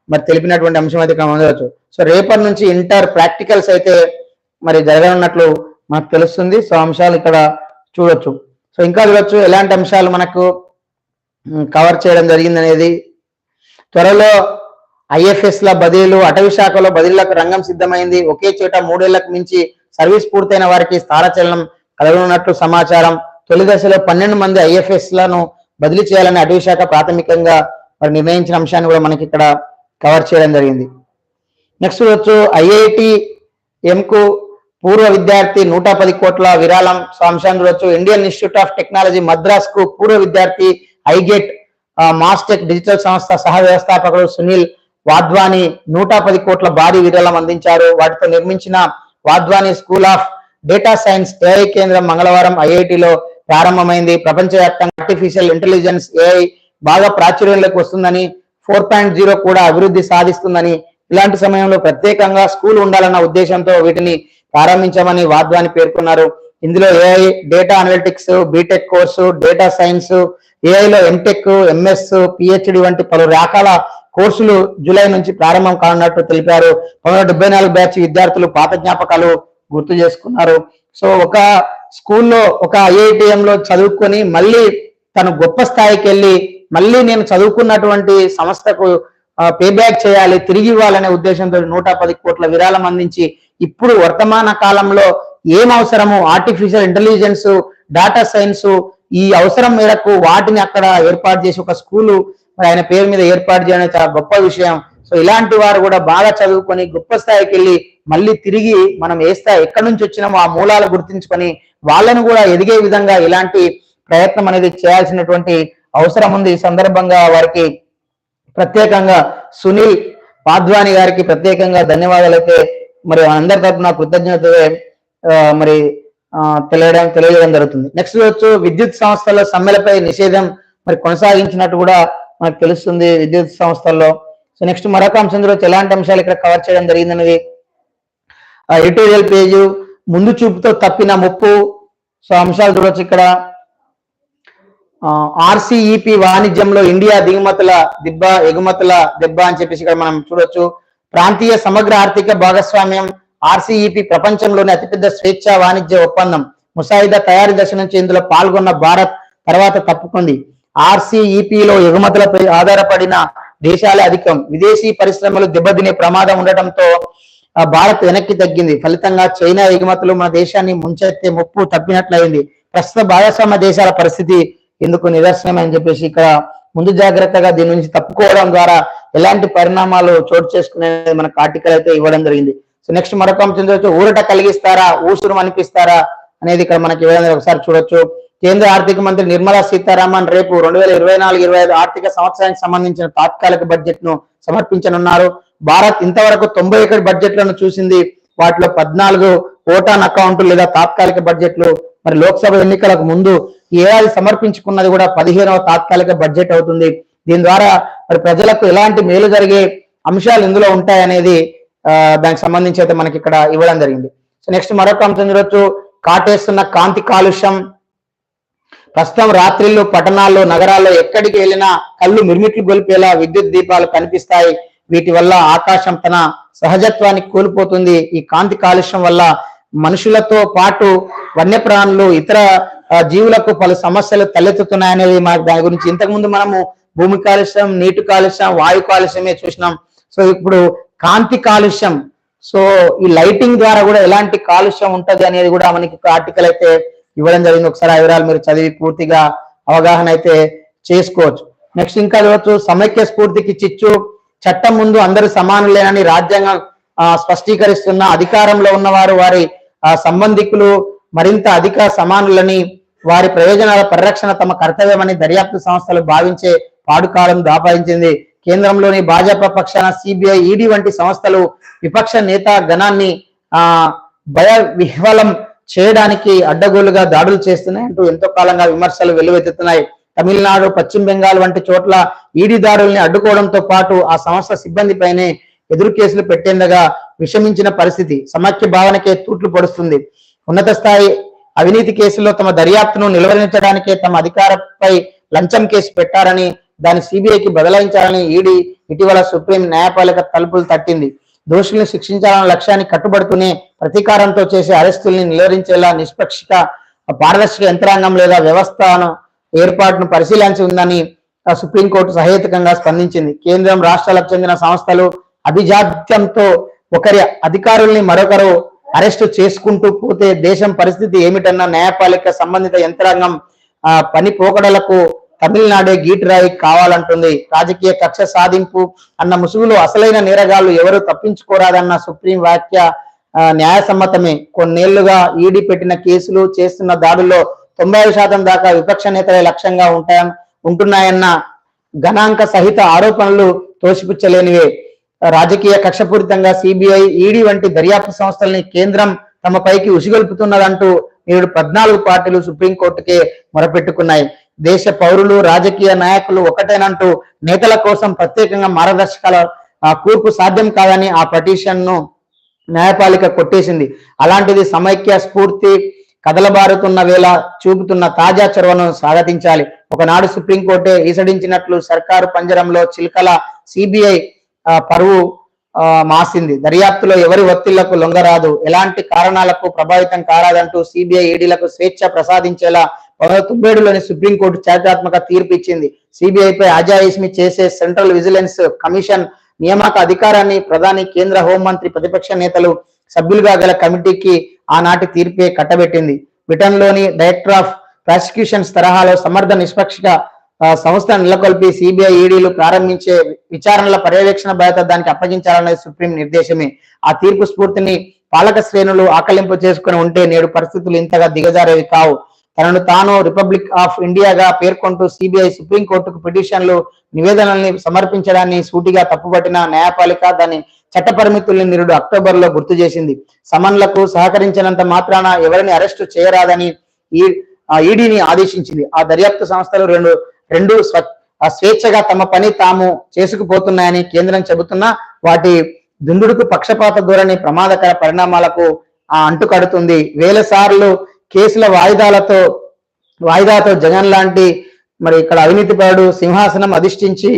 మరి తెలిపినటువంటి అంశం అయితే ఇక్కడ సో రేపటి నుంచి ఇంటర్ ప్రాక్టికల్స్ అయితే మరి జరగనున్నట్లు మనకు తెలుస్తుంది. సో అంశాలు ఇక్కడ చూడొచ్చు. సో ఇంకా చూడొచ్చు ఎలాంటి అంశాలు మనకు కవర్ చేయడం జరిగింది అనేది త్వరలో ఐఎఫ్ఎస్ ల బదిలీలు అటవీ శాఖలో బదిలీలకు రంగం సిద్ధమైంది. ఒకే చోట మూడేళ్ళకు మించి సర్వీస్ పూర్తయిన వారికి స్థానచలనం కలగనున్నట్లు సమాచారం. తొలి దశలో పన్నెండు మంది ఐఎఫ్ఎస్లను బదిలీ చేయాలని అటవీ శాఖ ప్రాథమికంగా మరి నిర్ణయించిన అంశాన్ని కూడా మనకి ఇక్కడ కవర్ చేయడం జరిగింది. నెక్స్ట్ వచ్చు ఐఐటి ఎంకు పూర్వ విద్యార్థి నూట పది కోట్ల విరాళం. సో అంశాన్ని చూడొచ్చు ఇండియన్ ఇన్స్టిట్యూట్ ఆఫ్ టెక్నాలజీ మద్రాస్కు పూర్వ విద్యార్థి ఐగెట్ మాస్టెక్ డిజిటల్ సంస్థ సహ వ్యవస్థాపకుడు సునీల్ వాద్వాని నూట పది కోట్ల భారీ విరాళం అందించారు. వాటితో నిర్మించిన Wadhwani school of data science AI కేంద్రం మంగళవారం ఐఐటిలో ప్రారంభమైంది. ప్రపంచవ్యాప్తంగా ఆర్టిఫిషియల్ ఇంటెలిజెన్స్ ఏఐ బాగా ప్రాచుర్యంలోకి వస్తుందని ఫోర్ పాయింట్ జీరో కూడా అభివృద్ధి సాధిస్తుందని ఇలాంటి సమయంలో ప్రత్యేకంగా స్కూల్ ఉండాలన్న ఉద్దేశంతో వీటిని ప్రారంభించామని వాద్వాని పేర్కొన్నారు. ఇందులో AI data analytics BTech course data science ఏఐలో MTech MS PhD వంటి పలు రకాల కోర్సులు జూలై నుంచి ప్రారంభం కానున్నట్టు తెలిపారు. పంతొమ్మిది డెబ్బై నాలుగు బ్యాచ్ విద్యార్థులు పాత జ్ఞాపకాలు గుర్తు చేసుకున్నారు. సో ఒక స్కూల్లో ఒక ఐఐటిఎంలో చదువుకొని మళ్ళీ తను గొప్ప స్థాయికి వెళ్ళి మళ్ళీ నేను చదువుకున్నటువంటి సంస్థకు పే బ్యాక్ చేయాలి తిరిగి ఇవ్వాలనే ఉద్దేశంతో నూట పది కోట్ల విరాళం అందించి ఇప్పుడు వర్తమాన కాలంలో ఏం అవసరమో ఆర్టిఫిషియల్ ఇంటెలిజెన్స్ డాటా సైన్స్ ఈ అవసరం మేరకు వాటిని అక్కడ ఏర్పాటు చేసి ఒక స్కూలు మరి ఆయన పేరు మీద ఏర్పాటు చేయడం చాలా గొప్ప విషయం. సో ఇలాంటి వారు కూడా బాగా చదువుకొని గొప్ప స్థాయికి వెళ్ళి మళ్ళీ తిరిగి మనం ఏ స్థాయి ఎక్కడి నుంచి వచ్చినామో ఆ మూలాలు గుర్తించుకొని వాళ్ళను కూడా ఎదిగే విధంగా ఇలాంటి ప్రయత్నం అనేది చేయాల్సినటువంటి అవసరం ఉంది. ఈ సందర్భంగా వారికి ప్రత్యేకంగా సునీల్ పాద్వాని గారికి ప్రత్యేకంగా ధన్యవాదాలు అయితే మరి అందరి తరపున కృతజ్ఞత మరి తెలియడం తెలియజేయడం జరుగుతుంది. నెక్స్ట్ వచ్చు విద్యుత్ సంస్థల సమ్మెలపై నిషేధం మరి కొనసాగించినట్టు కూడా మనకు తెలుస్తుంది విద్యుత్ సంస్థల్లో. సో నెక్స్ట్ మరొక అంశం చూడొచ్చు ఎలాంటి అంశాలు ఇక్కడ కవర్ చేయడం జరిగిందనేది ఆ ఎడిటోరియల్ పేజ్ ముందు చూపుతో తప్పిన ముప్పు. సో అంశాలు చూడొచ్చు ఇక్కడ ఆర్సీఈపి వాణిజ్యంలో ఇండియా దిగుమతుల దిబ్బ ఎగుమతుల దెబ్బ అని చెప్పేసి ఇక్కడ మనం చూడొచ్చు. ప్రాంతీయ సమగ్ర ఆర్థిక భాగస్వామ్యం ఆర్సీఈపి ప్రపంచంలోని అతిపెద్ద స్వేచ్ఛ వాణిజ్య ఒప్పందం. ముసాయిదా తయారీ దశ నుంచి ఇందులో పాల్గొన్న భారత్ తర్వాత తప్పుకుంది. ఆర్సీఈపిలో ఎగుమతులపై ఆధారపడిన దేశాలే అధికం. విదేశీ పరిశ్రమలు దెబ్బతినే ప్రమాదం ఉండటంతో భారత్ వెనక్కి తగ్గింది. ఫలితంగా చైనా ఎగుమతులు మన దేశాన్ని ముంచెత్తే ముప్పు తప్పినట్లయింది. ప్రస్తుత భాగస్వామ్య దేశాల పరిస్థితి ఎందుకు నిదర్శనమే అని చెప్పేసి ఇక్కడ ముందు జాగ్రత్తగా దీని నుంచి తప్పుకోవడం ద్వారా ఎలాంటి పరిణామాలు చోటు చేసుకునేది మనకు ఆర్టికల్ అయితే ఇవ్వడం జరిగింది. సో నెక్స్ట్ మరొక అంశం చూడొచ్చు ఊరట కలిగిస్తారా ఊసురు అనిపిస్తారా అనేది ఇక్కడ మనకి ఇవ్వడం ఒకసారి చూడొచ్చు. కేంద్ర ఆర్థిక మంత్రి నిర్మలా సీతారామన్ రేపు రెండు వేల ఇరవై నాలుగు ఇరవై ఐదు ఆర్థిక సంవత్సరానికి సంబంధించిన తాత్కాలిక బడ్జెట్ను సమర్పించనున్నారు. భారత్ ఇంతవరకు తొంభై ఒకటి బడ్జెట్లను చూసింది. వాటిలో పద్నాలుగు ఓటాన్ అకౌంట్లు లేదా తాత్కాలిక బడ్జెట్లు. మరి లోక్సభ ఎన్నికలకు ముందు ఏడాది సమర్పించుకున్నది కూడా పదిహేనవ తాత్కాలిక బడ్జెట్ అవుతుంది. దీని ద్వారా మరి ప్రజలకు ఎలాంటి మేలు జరిగే అంశాలు ఇందులో ఉంటాయనేది దానికి సంబంధించి అయితే మనకి ఇక్కడ ఇవ్వడం జరిగింది. సో నెక్స్ట్ మరొక అంశం చూడొచ్చు. కాటేస్తున్న కాంతి కాలుష్యం. ప్రస్తుతం రాత్రిళ్ళు పట్టణాల్లో నగరాల్లో ఎక్కడికి వెళ్ళినా కళ్ళు మిరుమిట్లు గొలిపేలా విద్యుత్ దీపాలు కనిపిస్తాయి. వీటి వల్ల ఆకాశం తన సహజత్వాన్ని కోల్పోతుంది. ఈ కాంతి కాలుష్యం వల్ల మనుషులతో పాటు వన్యప్రాణులు ఇతర జీవులకు పలు సమస్యలు తలెత్తుతున్నాయనేది మనకు దాని గురించి ఇంతకుముందు మనము భూమి కాలుష్యం నీటి కాలుష్యం వాయు కాలుష్యమే చూసినాం. సో ఇప్పుడు కాంతి కాలుష్యం. సో ఈ లైటింగ్ ద్వారా కూడా ఎలాంటి కాలుష్యం ఉంటది అనేది కూడా మనకి ఆర్టికల్ అయితే ఇవ్వడం జరిగింది. ఒకసారి ఆ వివరాలు మీరు చదివి పూర్తిగా అవగాహన అయితే చేసుకోవచ్చు. నెక్స్ట్ ఇంకా చూడవచ్చు సమైక్య స్ఫూర్తికి చిచ్చు. చట్టం ముందు అందరూ సమానులేనని రాజ్యాంగం స్పష్టీకరిస్తున్న అధికారంలో ఉన్నవారు వారి సంబంధికులు మరింత అధిక సమానులని వారి ప్రయోజనాల పరిరక్షణ తమ కర్తవ్యమని దర్యాప్తు సంస్థలు భావించే పాడుకాలం దాపాయించింది. కేంద్రంలోని భాజపా పక్షాన సిబిఐ ఈడీ వంటి సంస్థలు విపక్ష నేత గణాన్ని ఆ భయ విహ్వలం చేయడానికి అడ్డగోలుగా దాడులు చేస్తున్నాయి అంటూ ఎంతో కాలంగా విమర్శలు వెల్లువెత్తుతున్నాయి. తమిళనాడు పశ్చిమ బెంగాల్ వంటి చోట్ల ఈడీ దాడుల్ని అడ్డుకోవడంతో పాటు ఆ సంస్థ సిబ్బందిపైనే ఎదురు కేసులు పెట్టేందుగా విషమించిన పరిస్థితి. సమాఖ్య భావనకే తూట్లు పడుస్తుంది. ఉన్నత స్థాయి అవినీతి కేసులో తమ దర్యాప్తును నిలువరించడానికే తమ అధికారపై లంచం కేసు పెట్టారని దాన్ని సిబిఐకి బదలాయించాలని ఈడీ ఇటీవల సుప్రీం న్యాయపాలిక తలుపులు తట్టింది. దోషుల్ని శిక్షించాలన్న లక్ష్యాన్ని కట్టుబడుతూనే ప్రతీకారంతో చేసే అరెస్టుల్ని నిలువరించేలా నిష్పక్షిక పారదర్శక యంత్రాంగం లేదా వ్యవస్థను ఏర్పాటును పరిశీలించి ఉందని సుప్రీంకోర్టు సహేతుకంగా స్పందించింది. కేంద్రం రాష్ట్రాలకు చెందిన సంస్థలు అభిజాత్యంతో ఒకరి అధికారుల్ని మరొకరు అరెస్టు చేసుకుంటూ పోతే దేశం పరిస్థితి ఏమిటన్న న్యాయపాలిక సంబంధిత యంత్రాంగం ఆ పని పోకడలకు తమిళనాడే గీటురాయి కావాలంటుంది. రాజకీయ కక్ష సాధింపు అన్న ముసుగులో అసలైన నేరగాళ్ళు ఎవరు తప్పించుకోరాదన్న సుప్రీం వ్యాఖ్య న్యాయసమ్మతమే. కొన్నేళ్ళుగా ఈడీ పెట్టిన కేసులు చేస్తున్న దాడుల్లో తొంభై ఐదు శాతం దాకా విపక్ష నేతలే లక్ష్యంగా ఉంటాయ ఉంటున్నాయన్న గణాంక సహిత ఆరోపణలు తోసిపుచ్చలేనివే. రాజకీయ కక్షపూరితంగా సిబిఐ ఈడీ వంటి దర్యాప్తు సంస్థల్ని కేంద్రం తమ పైకి ఉసిగొల్పుతున్నదంటూ నేడు పద్నాలుగు పార్టీలు సుప్రీంకోర్టుకే మొరపెట్టుకున్నాయి. దేశ పౌరులు రాజకీయ నాయకులు ఒకటేనంటూ నేతల కోసం ప్రత్యేకంగా మార్గదర్శకాల కూర్పు సాధ్యం కాదని ఆ పిటిషన్ను న్యాయపాలిక కొట్టేసింది. అలాంటిది సమైక్య స్ఫూర్తి కదలబారుతున్న వేళ చూపుతున్న తాజా చొరవను స్వాగతించాలి. ఒకనాడు సుప్రీంకోర్టే ఈసడించినట్లు సర్కారు పంజరంలో చిలకల సిబిఐ పరువు మాసింది. దర్యాప్తులో ఎవరి ఒత్తిళ్ళకు లొంగరాదు. ఎలాంటి కారణాలకు ప్రభావితం కారాదంటూ సిబిఐ ఈడీలకు స్వేచ్ఛ ప్రసాదించేలా పంతొమ్మిది తుబ్బేడులోని సుప్రీంకోర్టు చారిత్రాత్మక తీర్పు ఇచ్చింది. సిబిఐపై అజాయిస్మి చేసే సెంట్రల్ విజిలెన్స్ కమిషన్ నియామక అధికారాన్ని ప్రధాని కేంద్ర హోంమంత్రి ప్రతిపక్ష నేతలు సభ్యులుగా గల కమిటీకి ఆనాటి తీర్పే కట్టబెట్టింది. బ్రిటన్లోని డైరెక్టర్ ఆఫ్ ప్రాసిక్యూషన్స్ తరహాలో సమర్థ నిష్పక్ష సంస్థ నెలకొల్పి సిబిఐ ఈడీలు ప్రారంభించే విచారణల పర్యవేక్షణ బాధ్యత దానికి అప్పగించాలనేది సుప్రీం నిర్దేశమే. ఆ తీర్పు స్ఫూర్తిని పాలక శ్రేణులు ఆకలింపు చేసుకుని ఉంటే నేడు పరిస్థితులు ఇంతగా దిగజారేవి కావు. తనను తాను రిపబ్లిక్ ఆఫ్ ఇండియాగా పేర్కొంటూ సిబిఐ సుప్రీంకోర్టుకు పిటిషన్లు నివేదనల్ని సమర్పించడాన్ని సూటిగా తప్పుపట్టిన న్యాయపాలిక దాని చట్ట పరిమితుల్ని నిరుడు అక్టోబర్లో గుర్తు చేసింది. సమన్లకు సహకరించినంత మాత్రాన ఎవరిని అరెస్టు చేయరాదని ఈ ఈడీని ఆదేశించింది. ఆ దర్యాప్తు సంస్థలు రెండు రెండు స్వ స్వేచ్ఛగా తమ పని తాము చేసుకుపోతున్నాయని కేంద్రం చెబుతున్నా వాటి దుందుడుకు పక్షపాత ధోరణి ప్రమాదకర పరిణామాలకు ఆ అంటుకడుతుంది. వేల సార్లు కేసుల వాయిదాలతో వాయిదాతో జగన్ లాంటి మరి ఇక్కడ అవినీతిపరుడు సింహాసనం అధిష్ఠించి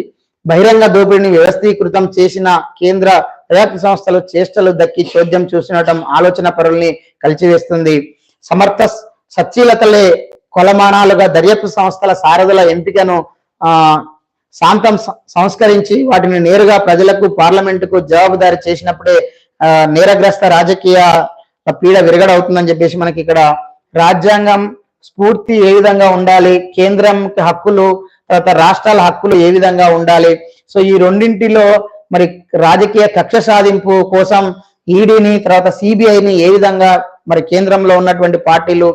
బహిరంగ దోపిడీని వ్యవస్థీకృతం చేసిన కేంద్ర దర్యాప్తు సంస్థలు చేష్టలు దక్కి చోద్యం చూసినటం ఆలోచన పరుల్ని కలిచివేస్తుంది. సమర్థ సచ్చీలతలే కొలమానాలుగా దర్యాప్తు సంస్థల సారథుల ఎంపికను ఆ శాంతం సంస్కరించి వాటిని నేరుగా ప్రజలకు పార్లమెంటుకు జవాబుదారి చేసినప్పుడే నేరగ్రస్త రాజకీయ పీడ విరగడవుతుందని చెప్పేసి మనకి ఇక్కడ రాజ్యాంగం స్ఫూర్తి ఏ విధంగా ఉండాలి కేంద్రం హక్కులు తర్వాత రాష్ట్రాల హక్కులు ఏ విధంగా ఉండాలి. సో ఈ రెండింటిలో మరి రాజకీయ కక్ష సాధింపు కోసం ఈడీని తర్వాత సిబిఐని ఏ విధంగా మరి కేంద్రంలో ఉన్నటువంటి పార్టీలు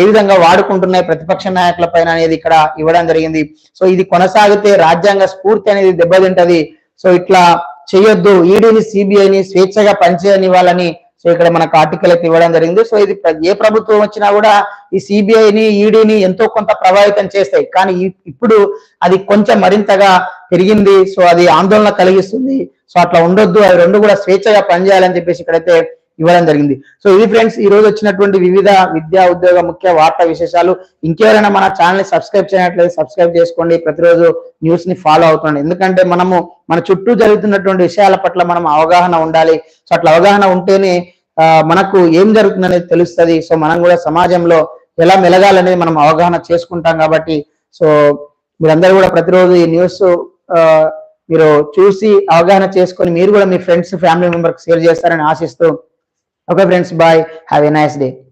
ఏ విధంగా వాడుకుంటున్నాయి ప్రతిపక్ష నాయకుల పైన అనేది ఇక్కడ ఇవ్వడం జరిగింది. సో ఇది కొనసాగితే రాజ్యాంగ స్ఫూర్తి అనేది దెబ్బతింటది. సో ఇట్లా చేయొద్దు. ఈడీని సిబిఐని స్వేచ్ఛగా పనిచేయనివ్వాలని సో ఇక్కడ మనకు ఆర్టికల్ అయితే ఇవ్వడం జరిగింది. సో ఇది ఏ ప్రభుత్వం వచ్చినా కూడా ఈ సిబిఐని ఈడీని ఎంతో కొంత ప్రభావితం చేస్తాయి. కానీ ఇప్పుడు అది కొంచెం మరింతగా పెరిగింది. సో అది ఆందోళన కలిగిస్తుంది. సో అట్లా ఉండొద్దు. అవి రెండు కూడా స్వేచ్ఛగా పనిచేయాలని చెప్పేసి ఇక్కడైతే ఇవ్వడం జరిగింది. సో ఇది ఫ్రెండ్స్ ఈ రోజు వచ్చినటువంటి వివిధ విద్యా ఉద్యోగ ముఖ్య వార్తా విశేషాలు. ఇంకెవరైనా మన ఛానల్ని సబ్స్క్రైబ్ చేయనట్లయితే సబ్స్క్రైబ్ చేసుకోండి. ప్రతిరోజు న్యూస్ని ఫాలో అవుతుండండి. ఎందుకంటే మనము మన చుట్టూ జరుగుతున్నటువంటి విషయాల పట్ల మనం అవగాహన ఉండాలి. సో అట్లా అవగాహన ఉంటేనే మనకు ఏం జరుగుతుందనేది తెలుస్తుంది. సో మనం కూడా సమాజంలో ఎలా మెలగాలనేది మనం అవగాహన చేసుకుంటాం కాబట్టి సో మీరందరూ కూడా ప్రతిరోజు ఈ న్యూస్ ఆ, మీరు చూసి అవగాహన చేసుకొని మీరు కూడా మీ ఫ్రెండ్స్ ఫ్యామిలీ మెంబర్కి షేర్ చేస్తారని ఆశిస్తూ Okay friends, bye. Have a nice day.